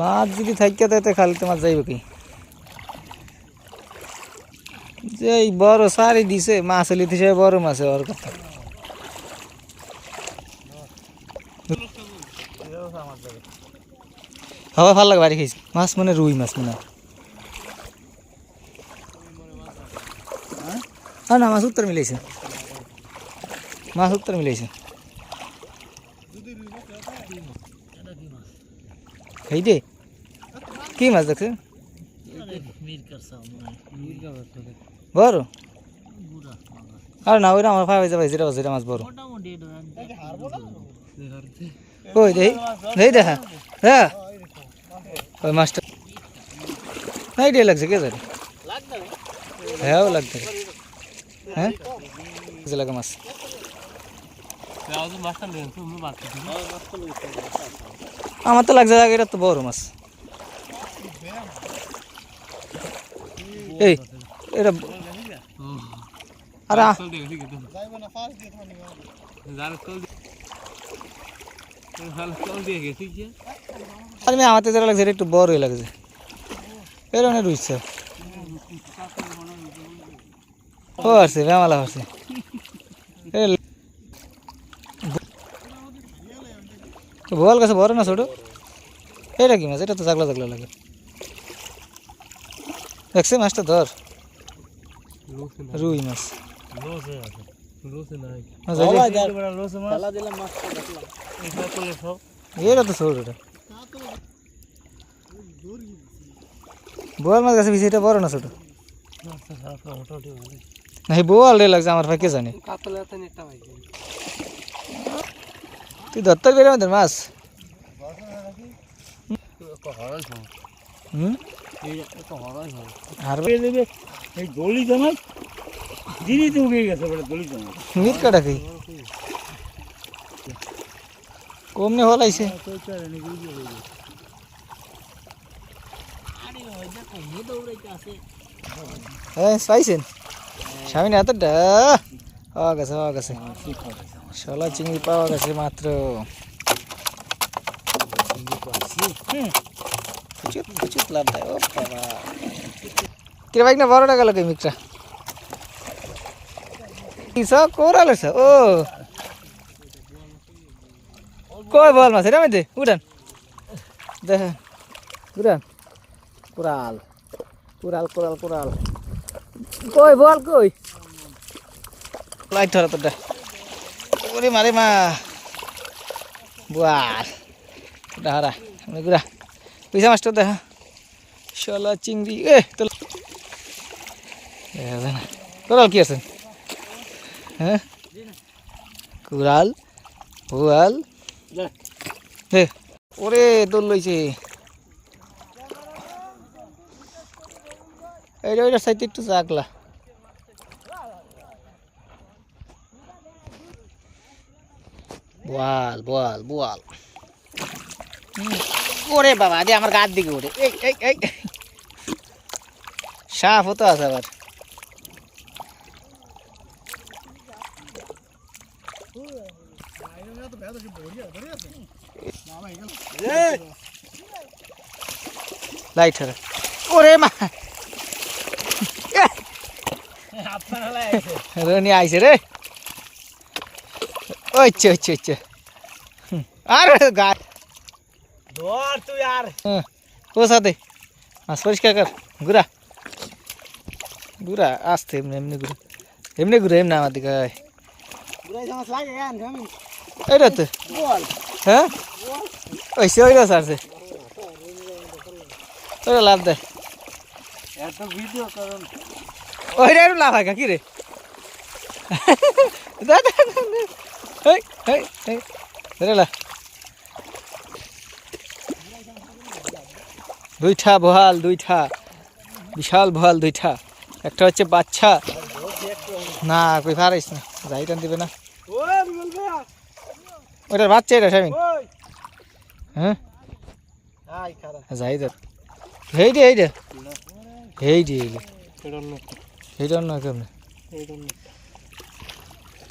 মাছ যদি থাকিয়া তাতে খালি তোমার যাইব কি? যে বড় সারি দিছে, মাছ লিতে সে বড় মাছ, ওর কথা। হাওয়া ভালো লাগে, বাড়ি খাইছি। মাছ মানে রুই মাছ মনে হয়। হ্যাঁ না, মাছ উত্তর মিলাইছে। মাছ উত্তর মিলাইছে। এই দে কি মাছ দেখছে? বড়? আর না, ওইটা আমার ভাই যাবে যেটা যেটা মাছ বড়। ওই দেই দেই দেখা। হ্যাঁ। ওই মাছটা। নাই ডে লাগছে, কে জানে? হ্যাঁ ও লাগছে। হ্যাঁ? লাগে মাছ। আমার তো লাগছে এটা তো বড় মাছ। এই, এটা আরে আ- মেয়ে আমাতে যেটা লাগছে, এটা একটু বড়ই লাগছে। এর অনেক রুইছে। ও, আসছে, বেমালা আসছে বল গাছে বড় না ছোট? এটা কি মাছ? এটা তো জাগলা জাগলা লাগে। দেখছে মাছটা ধর। রুই মাছ। এটা তো ছোট এটা বোয়াল মাছ গাছে এটা বড় না ছোট? না বোয়াল রে লাগছে আমার ভাই কে জানে? তুই ধরতে পেরে আমাদের মাছ হুম আর এই গলি জমাই দিদি তো উঠে গেছে বলে গলি জমাই মিট কাটা কি কমনে হলাইছে হ্যাঁ পাইছেন স্বামী এতটা পাওয়া গেছে পাওয়া গেছে শলা চিংড়ি পাওয়া গেছে মাত্র। কিরে বাইক না বারো টাকা লাগে মিকটা ও। কই বল মাছ, এটা মধ্যে উড়ান। দেখেন উড়ান। কোরাল কোরাল কোরাল কোরাল কই বল কই? লাইট ধরা তোরটা। ওরে মারে মা। বুয়ার। ওটা হারা ঘুরা। পয়সা মাছটা দেখা শলা চিংড়ি, এ তো কোরাল কি আছে? হ্যাঁ? কুড়াল বোয়াল। ওরে, দোল লইছে। এইটা ওইটা সাইতে একটু চাকলা বোয়াল বোয়াল বোয়াল। ওরে বাবা দে আমার গার দিকে ওরে। এই এই আছে আবার। লাইট হারা ওরে মা। রনি আইছে রে। ওইছে ওইছে ওইছে আর গা ধর তুই আর হ্যাঁ, ও সাথে মাছ পরিষ্কার কর ঘুরা ঘুরা আসতে এমনি এমনি ঘুরে এমনি ঘুরে এমনি আমার দিকে আয়। বুড়াই জামাস লাগে গান আমি এইটা তো বল হ্যাঁ ওইসে ওইটা সারছে ওইটা লাভ দেয় এত ভিডিও করুন ওইটা একটু লাভ হয় কি রে দে, দে, দে, দে। এই, এই, এই। ধরে দুইটা বহাল দুইটা। বিশাল বহাল দুইটা। একটা হচ্ছে বাচ্চা। না কই পারিস না। যাই টান দিবে না। ওই বিমল ভাই ওটার বাচ্চা এটা স্বামী। হ্যাঁ? যাই দে দে। হেই দে হেই দে। এটা না হেইটা না কেমনে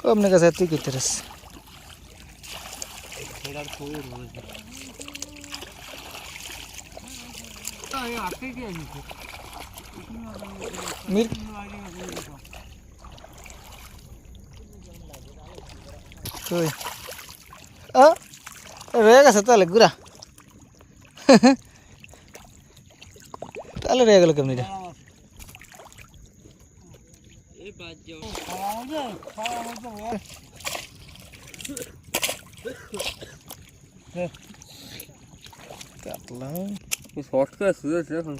কেমনে কাছে তুই করতে রাস এটা খুবই রয়েছে মির কই ও রয়ে গেছে তাহলে গুড়া তাহলে রয়ে গেল কেমনি রে কাটলাম শর্ট শুয়েছে এখন